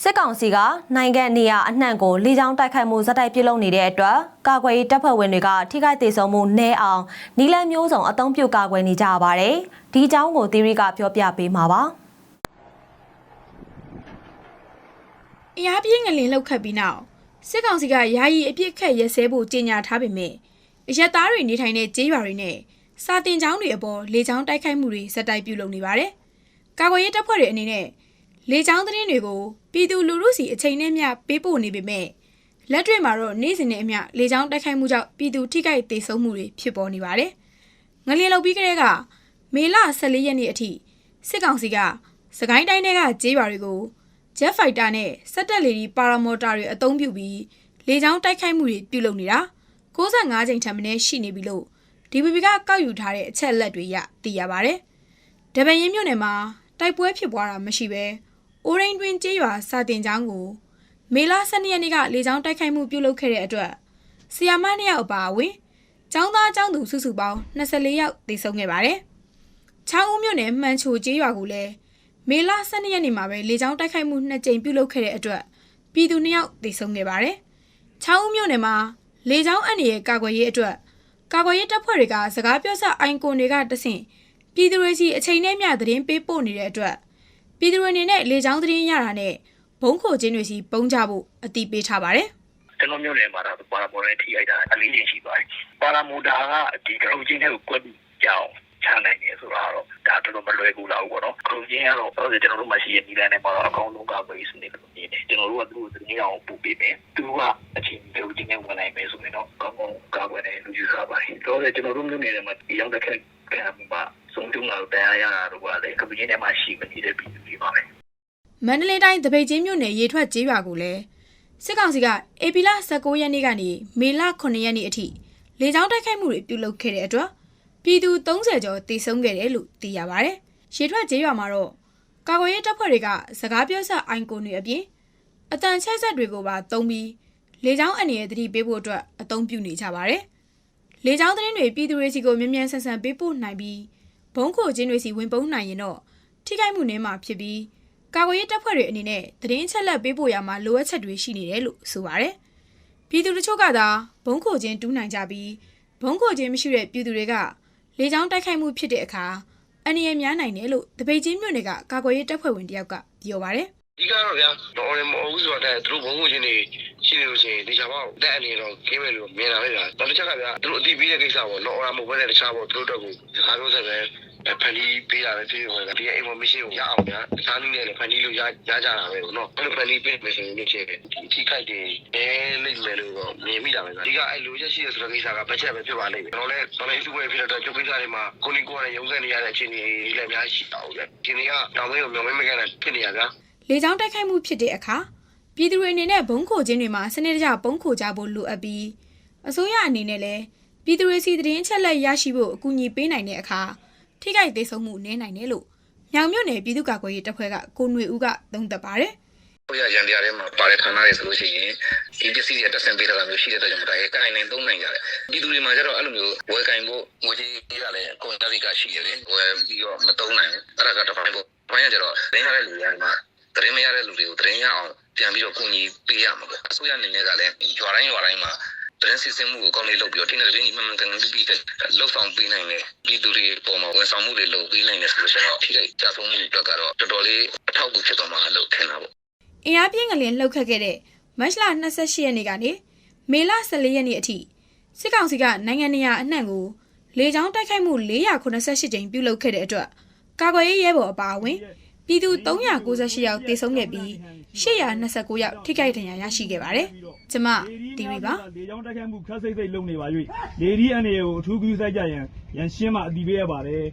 စစ်ကောင်စီကနိုင်ငံနေရာအနှံ့ကိုလေကြောင်းတိုက်ခိုက်မှုဇက်တိုက်ပြုလုပ်နေတဲ့အတွက်ကာကွယ်ရေးတပ်ဖွဲ့ဝင်တွေကထိခိုက်ဒေဆုံးမှုနည်းအောင်နီလန်မျိုးစုံအုံပြုကာကွယ်နေကြရပါတယ်။ဒီအကြောင်းကိုသီရိကပြောပြပေးမှာပါ။အင်အားပြင်းငလင်လောက်ခတ်ပြီးနောက်စစ်ကောင်စီကယာယီအပြစ်ခတ်ရဲစဲဖို့ကြေညာထားပေမဲ့အရက်သားတွေနေထိုင်တဲ့ကျေးရွာတွေနဲ့စာတင်ကျောင်းတွေအပေါ်လေကြောင်းတိုက်ခိုက်မှုတွေဇက်တိုက်ပြုလုပ်နေပါတယ်။ကာကွယ်ရေးတပ်ဖွဲ့တွေအနေနဲ့ လေကြောင်းသတင်းတွေကိုပြည်သူလူထုစီအချိန်နဲ့မျှပေးပို့နေပေမဲ့လက်တွေ့မှာတော့နေ့စဉ်နဲ့အမျှလေကြောင်းတိုက်ခိုက်မှုကြောင့်ပြည်သူထိခိုက်ဒေဆုံးမှုတွေဖြစ်ပေါ်နေပါတယ်။ငလင်လောက်ပြီးကတည်းကမေလ14ရက်နေ့အထိစစ်ကောင်စီကစကိုင်းတိုင်းထဲကကျေးရွာတွေကိုဂျက်ဖိုက်တာနဲ့စက်တက်လေဒီပါရာမော်တာတွေအသုံးပြုပြီးလေကြောင်းတိုက်ခိုက်မှုတွေပြုလုပ်နေတာ65ကြိမ်ထပ်မင်းရှိနေပြီလို့ DPP ကကောက်ယူထားတဲ့အချက်အလက်တွေရသိရပါဗျ။တပင်ရင်မြို့နယ်မှာတိုက်ပွဲဖြစ်ပွားတာမရှိဘဲ အိုရင်းတွင်ကျေးရွာစာတင်ကျောင်းကိုမေလ12ရက်နေ့ကလေကြောင်းတိုက်ခိုက်မှုပြုလုပ်ခဲ့တဲ့အတွက်ဆီယာမနှစ်ယောက်အပါအဝင်ကျောင်းသားကျောင်းသူစုစုပေါင်း24ယောက်သေဆုံးခဲ့ပါတယ်။ချောင်းဦးမြို့နယ်မှန်ချိုကျေးရွာကိုလည်းမေလ12ရက်နေ့မှာပဲလေကြောင်းတိုက်ခိုက်မှုနှစ်ကြိမ်ပြုလုပ်ခဲ့တဲ့အတွက်ပြည်သူနှစ်ယောက်သေဆုံးခဲ့ပါတယ်။ချောင်းဦးမြို့နယ်မှာလေကြောင်းအန္တရာယ်ကာကွယ်ရေးအတွက်ကာကွယ်ရေးတပ်ဖွဲ့တွေကစကားပြောစအိုင်ကွန်တွေကတဆင့်ပြည်သူတွေစီအချိန်နဲ့မျှသတင်းပေးပို့နေတဲ့အတွက် ပြည်သူတွေအနေနဲ့လေကြောင်းသတင်းရတာနဲ့ဘုံခိုခြင်းတွေစီပုံကြဖို့အတိပေးထားပါတယ်။ကျွန်တော်မျိုးနယ်မှာတော့ပါရာမော်နဲ့ထိရိုက်တာအလေးချင်းရှိပါတယ်။ပါရာမော်ဒါကဒီကရုံချင်းတွေကိုကွက်ပြီးကြောင်းချနိုင်တယ်ဆိုတော့ဒါတော်တော်မလွယ်ကူတော့ဘူးပေါ့နော်။ကရုံချင်းကတော့ဆိုကျွန်တော်တို့မှရှိရဲ့ဒီလန်နဲ့မှာတော့အကောင်းဆုံးကပဲစနေလို့နေတယ်။ကျွန်တော်တို့ကသူ့ကိုသတင်းအောင်ပို့ပေးမယ်။သူကအချိန်ကရုံချင်းနဲ့ဝင်နိုင်မယ်ဆိုရင်တော့ကောင်းကောင်းကာကွယ်တယ်လို့ယူဆပါတယ်။တော့ကျွန်တော်တို့မျိုးနယ်မှာဒီရောက်တဲ့ခက်ခံမှာဆုံးတုံးလာတရားရတာတော့ကလည်းကပင်းထဲမှာရှိမနေတဲ့ပြည်သူတွေ ပါမယ်။မန္တလေးတိုင်းတပိတ်ချင်းမြို့နယ်ရေထွက်ကျေးရွာကိုလည်းစစ်ကောင်စီကဧပြီလ16ရက်နေ့ကနေမေလ9ရက်နေ့အထိလေကြောင်းတိုက်ခိုက်မှုတွေပြုလုပ်ခဲ့တဲ့အတွက်ပြည်သူ30ကျော်သေဆုံးခဲ့တယ်လို့သိရပါဗျ။ရေထွက်ကျေးရွာမှာတော့ကာကွယ်ရေးတပ်ဖွဲ့တွေကစကားပြောဆက်အိုင်ကွန်တွေအပြင်အတန်ချက်ဆက်တွေကိုပါတုံးပြီးလေကြောင်းအနေနဲ့တတိပေးဖို့အတွက်အသုံးပြုနေကြပါတယ်။လေကြောင်းသတင်းတွေပြည်သူတွေစီကိုမြန်မြန်ဆန်ဆန်ပေးပို့နိုင်ပြီးဘုံခိုခြင်းတွေစီဝင်ပုံးနိုင်ရင်တော့ ထိခိုက်မှုနည်းမှာဖြစ်ပြီးကာကွယ်ရေးတပ်ဖွဲ့တွေအနေနဲ့သတင်းအချက်လက်ပေးပို့ရမှာလိုအပ်ချက်တွေရှိနေတယ်လို့ဆိုပါတယ်။ပြည်သူတချို့ကသာဘုံခိုခြင်းတူးနိုင်ကြပြီးဘုံခိုခြင်းမရှိတဲ့ပြည်သူတွေကလေကြောင်းတိုက်ခိုက်မှုဖြစ်တဲ့အခါအန္တရာယ်များနိုင်တယ်လို့တပိတ်ချင်းမြို့နယ်ကကာကွယ်ရေးတပ်ဖွဲ့ဝင်တယောက်ကပြောပါတယ် ဒီကတော့ဗျာတော့လည်းမဟုတ်ဘူးဆိုတော့သူတို့ဘုံဘုံချင်းတွေရှိနေလို့ရှိရင်ဒီချာပေါ့တက်အနေတော့ခင်းမယ်လို့မြင်လာပဲဗျာတော်တစ်ချက်ကဗျာသူတို့အတိပေးတဲ့ကိစ္စပေါ့တော့အော်မဟုတ်ဘဲနဲ့တခြားပေါ့သူတို့တော့ကိုစကားပြောဆက်ပဲဖန်တီးပေးတာပဲဖြစ်နေတယ်ဒီ information ကိုရအောင်ဗျာတခြားနည်းနဲ့လည်းဖန်တီးလို့ရရကြတာပဲပေါ့နော်အဲ့လိုဖန်တီးပေးမယ်ဆိုရင်လည်းဖြစ်တယ်ဒီထိခိုက်တွေအဲလိမ့်မယ်လို့တော့မြင်မိတာပဲဗျာဒီကအဲ့လိုချက်ရှိရဆိုတဲ့ကိစ္စကဘတ်ချက်ပဲဖြစ်ပါလိမ့်မယ်ကျွန်တော်လည်းကျွန်တော်လည်းအစုပွဲဖြစ်တော့ကျုပ်ကိစ္စတွေမှာကိုနီကိုရရုံးဆက်နေရတဲ့အခြေအနေတွေလည်းအများကြီးရှိတာဟုတ်ဗျာဒီနေ့ကတောင်ဝင်းကိုမျောမင်းမကန်ဖြစ်နေရဗျာ။ လေကြောင်းတိုက်ခိုက်မှုဖြစ်တဲ့အခါပြည်သူတွေအနေနဲ့ဘုံခိုခြင်းတွေမှာစနစ်တကျဘုံခိုကြဖို့လိုအပ်ပြီးအစိုးရအနေနဲ့လည်းပြည်သူတွေစီသတင်းအချက်လက်ရရှိဖို့အကူအညီပေးနိုင်တဲ့အခါထိခိုက်သေးဆုံးမှုနည်းနိုင်တယ်လို့ညောင်မြို့နယ်ပြည်သူ့ကာကွယ်ရေးတပ်ဖွဲ့ကကိုຫນွေဦးကသုံးသပ်ပါတယ်ကိုရရန်တရားထဲမှာပါတဲ့ဌာနတွေဆိုလို့ရှိရင်ဒီပစ္စည်းတွေတက်ဆင်ပေးတာမျိုးရှိတဲ့အတွက်ကြောင့်ဒါရဲ့ကိုင်နိုင်သုံးနိုင်ကြတယ်ဒီသူတွေမှာကျတော့အဲ့လိုမျိုးဝယ်ကင်ဖို့ငွေကြေးရလဲကွန်တက်တွေကရှိရတယ်ဝယ်ပြီးတော့မသုံးနိုင်ဘူးအဲ့ဒါကတစ်ပိုင်းပေါ့ဘိုင်းကကျတော့သင်ရတဲ့လူတွေ မှာတရင်မရတဲ့လူတွေကိုတရင်ရအောင်ပြန်ပြီးတော့ကူညီပေးရမှာပေါ့အစိုးရအနေနဲ့ကလည်းရွာတိုင်းရွာတိုင်းမှာတရင်စစ်စင်မှုကိုကောင်းလေးလုပ်ပြီးတော့တင်းတဲ့တင်းကြီးမှန်မှန်ကန်ကန်ပြီးပြီးလှုပ်ဆောင်ပေးနိုင်တယ်ဒီသူတွေပေါ်မှာဝန်ဆောင်မှုတွေလုပ်ပေးနိုင်တယ်ဆိုလို့ရှိရင်တော့ထိခိုက်ကြဆုံးမှုတွေအတွက်ကတော့တော်တော်လေးအထောက်အကူဖြစ်သွားမှာလို့ထင်တာပေါ့။အင်အားပြင်းငလင်လှုပ်ခတ်ခဲ့တဲ့မတ်လ28ရက်နေ့ကနေမေလ14ရက်နေ့အထိစစ်ကောင်စီကနိုင်ငံနေရာအနှံ့ကိုလေကြောင်းတိုက်ခိုက်မှု488ကြိမ်ပြုလုပ်ခဲ့တဲ့အတွက်ကာကွယ်ရေးရဲဘော်အပါအဝင် ပြည်သူ398ယောက်သေဆုံးခဲ့ပြီး829ယောက်ထိခိုက်ဒဏ်ရာရရှိခဲ့ပါတယ်။ကျမတီဗီပါလေကြောင်းတိုက်ခိုက်မှုခက်စိတ်စိတ်လုပ်နေပါ၍လေဒီအနေကိုအထူးပြုစိုက်ကြရန်ရန်ရှင်းမှအတိပေးရပါတယ်